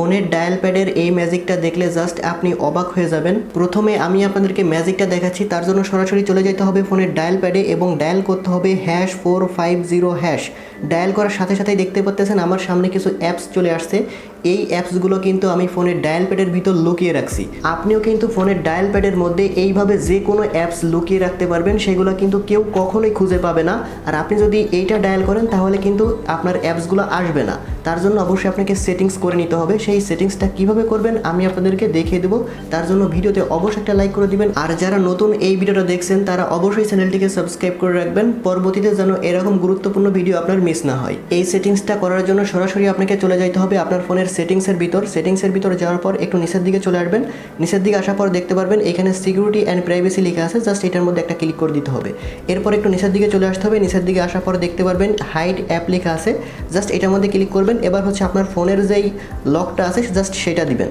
ফোনের ডায়াল প্যাডের এই ম্যাজিকটা দেখলে জাস্ট আপনি অবাক হয়ে যাবেন। প্রথমে আমি আপনাদেরকে ম্যাজিকটা দেখাচ্ছি, তার জন্য সরাসরি চলে যেতে হবে ফোনের ডায়াল প্যাডে এবং ডায়াল করতে হবে hash four five zero hash dial করার সাথে সাথেই দেখতে পাচ্তেছেন আমার সামনে কিছু অ্যাপস চলে আসছে। এই অ্যাপসগুলো কিন্তু আমি ফোনের ডায়াল প্যাডের ভিতর লুকিয়ে রাখছি। আপনিও কিন্তু ফোনের ডায়াল প্যাডের মধ্যে এইভাবে যে কোনো অ্যাপস লুকিয়ে রাখতে পারবেন, সেগুলো কিন্তু কেউ কখনোই খুঁজে পাবে না। আর আপনি যদি এইটা ডায়াল করেন, তাহলে কিন্তু আপনার অ্যাপসগুলো আসবে না। তার জন্য অবশ্যই আপনাকে সেটিংস করে নিতে হবে। সেই সেটিংসটা কীভাবে করবেন, আমি আপনাদেরকে দেখিয়ে দেবো। তার জন্য ভিডিওতে অবশ্যই একটা লাইক করে দিবেন। আর যারা নতুন এই ভিডিওটা দেখছেন, তারা অবশ্যই চ্যানেলটিকে সাবস্ক্রাইব করে রাখবেন। পরবর্তীতে যেন এরকম গুরুত্বপূর্ণ ভিডিও আপনার মিস না হয়। এই সেটিংসটা করার জন্য সরাসরি আপনাকে চলে যাইতে হবে আপনার ফোনের সেটিংসের ভিতর। সেটিংসের ভিতরে যাওয়ার পর একটু নিচের দিকে চলে আসবেন। নিচের দিকে আসার পর দেখতে পারবেন এখানে সিকিউরিটি অ্যান্ড প্রাইভেসি লেখা আছে। জাস্ট এটার মধ্যে একটা ক্লিক করে দিতে হবে। এরপর একটু নিচের দিকে চলে আসতে হবে। নিচের দিকে আসার পর দেখতে পারবেন হাইড অ্যাপ লেখা আছে। জাস্ট এটার মধ্যে ক্লিক করবেন। এবার হচ্ছে আপনার ফোনের যেই লকটা আছে, জাস্ট সেটা দিবেন।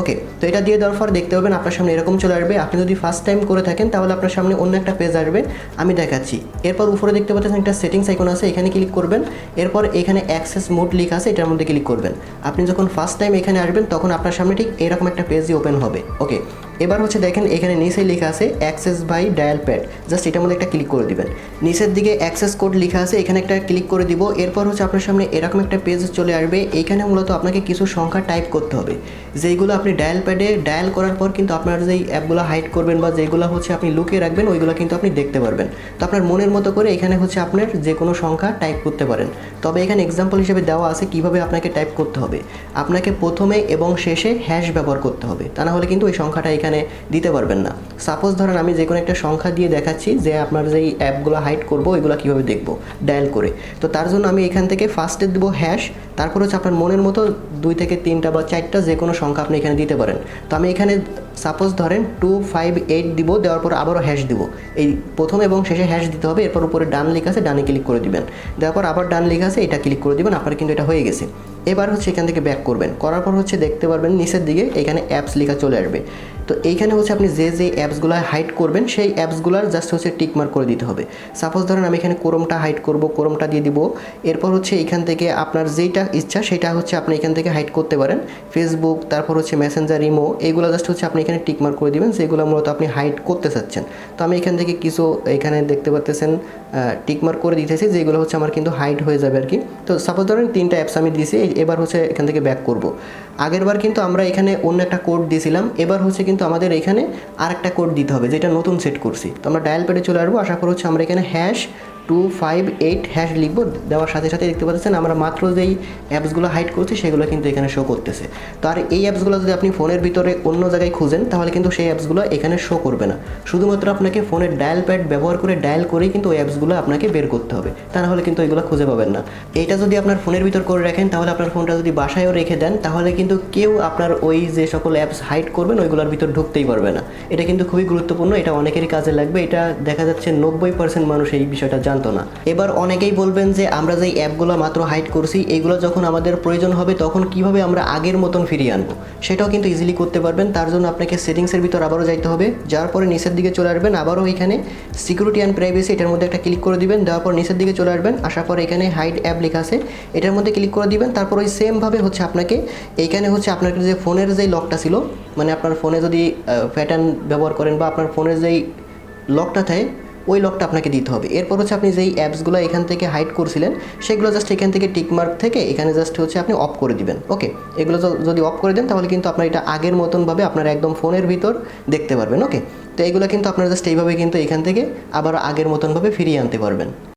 ওকে তো এটা দিয়ে দেওয়ার পর দেখতে পাবেন আপনার সামনে এরকম চলে আসবে। আপনি যদি ফার্স্ট টাইম করে থাকেন, তাহলে আপনার সামনে অন্য একটা পেজ আসবে। আমি দেখাচ্ছি। এরপর উপরে দেখতে পাচ্ছেন একটা সেটিংস আইকন আছে, এখানে ক্লিক করবেন। এরপর এখানে অ্যাক্সেস মোড লিখ আছে, এটার মধ্যে ক্লিক করবেন। আপনি যখন ফার্স্ট টাইম এখানে আসবেন, তখন আপনার সামনে ঠিক এরকম একটা পেজই ওপেন হবে। ওকে এবার হচ্ছে দেখেন, এখানে নিচে লেখা আছে access by dial pad just এটার মধ্যে একটা ক্লিক করে দিবেন। নিচের দিকে অ্যাক্সেস কোড লেখা আছে, এখানে একটা ক্লিক করে দিব। এরপর হচ্ছে আপনার সামনে এরকম একটা পেজ চলে আসবে। এইখানে মূলত আপনাকে কিছু সংখ্যা টাইপ করতে হবে। যেইগুলো আপনি ডায়াল প্যাডে ডায়াল করার পর কিন্তু আপনার যেই অ্যাপগুলো হাইড করবেন বা যেগুলো হচ্ছে আপনি লুকিয়ে রাখবেন, ওইগুলো কিন্তু আপনি দেখতে পারবেন। তো আপনার মনের মতো করে এখানে হচ্ছে আপনার যে কোনো সংখ্যা টাইপ করতে পারেন। তবে এখানে এক্সাম্পল হিসেবে দেওয়া আছে কীভাবে আপনাকে টাইপ করতে হবে। আপনাকে প্রথমে এবং শেষে হ্যাশ ব্যবহার করতে হবে। তা না হলে কিন্তু ওই সংখ্যাটা এখানে দিতে পারবেন না। সাপোজ ধরেন আমি যে কোনো একটা সংখ্যা দিয়ে দেখাচ্ছি যে আপনার যেই অ্যাপগুলো হাইড করব, ওইগুলো কীভাবে দেখব ডায়াল করে। তো তার জন্য আমি এখান থেকে ফার্স্টে দেবো হ্যাশ তারপর হচ্ছে আপনার মনের মতো দুই থেকে তিনটা বা চারটা যে কোনো সংখ্যা আপনি এখানে দিতে পারেন। তো আমি এখানে সাপোজ ধরেন টু ফাইভ এইট দিব, দেওয়ার পর আবারও হ্যাশ দিব। এই প্রথম এবং শেষে হ্যাশ দিতে হবে, এরপর উপরে ডান লিখ আছে, ডানে ক্লিক করে দিবেন। দেওয়ার পর আবার ডান লিখ আছে, এটা ক্লিক করে দিবেন, আপনার কিন্তু এটা হয়ে গেছে। এবার হচ্ছে এখান থেকে ব্যাক করবেন। করার পর হচ্ছে দেখতে পারবেন, নিচের দিকে এখানে অ্যাপস লেখা চলে আসবে। তো এইখানে হচ্ছে আপনি যে যে অ্যাপসগুলো হাইড করবেন, সেই অ্যাপসগুলোর জাস্ট হচ্ছে টিক মার্ক করে দিতে হবে। সাপোজ ধরেন আমি এখানে কোরমটা হাইড করব কোরমটা দিয়ে দিব। এরপর হচ্ছে এখান থেকে আপনার যেইটা ইচ্ছা, সেটা হচ্ছে আপনি এখান থেকে হাইড করতে পারেন। ফেসবুক তারপর হচ্ছে মেসেঞ্জার ইমো এইগুলো জাস্ট হচ্ছে আপনি এখানে টিকমার্ক করে দিবেন সেগুলো মূলত আপনি হাইড করতে চাচ্ছেন। তো আমি এখান থেকে কিছু এখানে দেখতে পাচ্তেছেন টিকমার্ক করে দিতেছি, যেগুলো হচ্ছে আমার কিন্তু হাইড হয়ে যাবে আর কি তো সাপোজ ধরেন তিনটা অ্যাপস আমি দিয়েছি এবার হচ্ছে এখান থেকে ব্যাক করব। আগেরবার কিন্তু আমরা এখানে অন্য একটা কোড দিয়েছিলাম এবার হচ্ছে কিন্তু আমাদের এখানে আরেকটা কোড দিতে হবে, যেটা নতুন সেট করছি। তো আমরা ডায়াল প্যাডে চলে আসব, আশা করছি আমরা এখানে hash two five eight hash লিখব দেওয়ার সাথে সাথে দেখতে পাচ্ছেন আমরা মাত্র যেই অ্যাপসগুলো হাইড করছি, সেগুলো কিন্তু এখানে শো করতেছে। তো আর এই অ্যাপসগুলো যদি আপনি ফোনের ভিতরে অন্য জায়গায় খুঁজেন, তাহলে কিন্তু সেই অ্যাপসগুলো এখানে শো করবে না। শুধুমাত্র আপনাকে ফোনের ডায়াল প্যাড ব্যবহার করে ডায়াল করেই কিন্তু ওই অ্যাপসগুলো আপনাকে বের করতে হবে। তা না হলে কিন্তু ওইগুলো খুঁজে পাবেন না। এটা যদি আপনার ফোনের ভিতর করে রাখেন, তাহলে আপনার ফোনটা যদি বাসায়ও রেখে দেন, তাহলে কিন্তু কেউ আপনার ওই যে সকল অ্যাপস হাইড করবেন, ওইগুলোর ভিতর ঢুকতেই পারবে না। এটা কিন্তু খুবই গুরুত্বপূর্ণ, এটা অনেকেরই কাজে লাগবে। এটা দেখা যাচ্ছে নব্বই পার্সেন্ট মানুষ এই বিষয়টা জানতো না। এবার অনেকেই বলবেন যে, আমরা যেই অ্যাপগুলো মাত্র হাইড করছি, এগুলো যখন আমাদের প্রয়োজন হবে, তখন কীভাবে আমরা আগের মতন ফিরিয়ে আনব? সেটাও কিন্তু ইজিলি করতে পারবেন। তার জন্য আপনাকে সেটিংসের ভিতর আবারও যাইতে হবে। যার পরে নিচের দিকে চলে আসবেন, আবারও এখানে সিকিউরিটি অ্যান্ড প্রাইভেসি এটার মধ্যে একটা ক্লিক করে দিবেন। দেওয়ার পর নিচের দিকে চলে আসবেন, আসার পর এখানে হাইড অ্যাপ লেখা আছে। এটার মধ্যে ক্লিক করে দিবেন, তারপর ওই সেমভাবে হচ্ছে আপনাকে, এইখানে হচ্ছে আপনার যে ফোনের যেই লকটা ছিল মানে আপনার ফোনে যদি প্যাটার্ন ব্যবহার করেন বা আপনার ফোনের যেই লকটা থাকে ওই লকটা আপনাকে দিতে হবে। এরপর হচ্ছে আপনি যেই অ্যাপসগুলো এখান থেকে হাইড করছিলেন, সেগুলো জাস্ট এখান থেকে টিকমার্ক থেকে এখানে জাস্ট হচ্ছে আপনি অফ করে দিবেন। ওকে এগুলো যদি অফ করে দেন, তাহলে কিন্তু আপনার এটা আগের মতনভাবে আপনার একদম ফোনের ভিতর দেখতে পারবেন। ওকে তো এইগুলো কিন্তু আপনারা জাস্ট এইভাবে কিন্তু এখান থেকে আবার আগের মতনভাবে ফিরিয়ে আনতে পারবেন।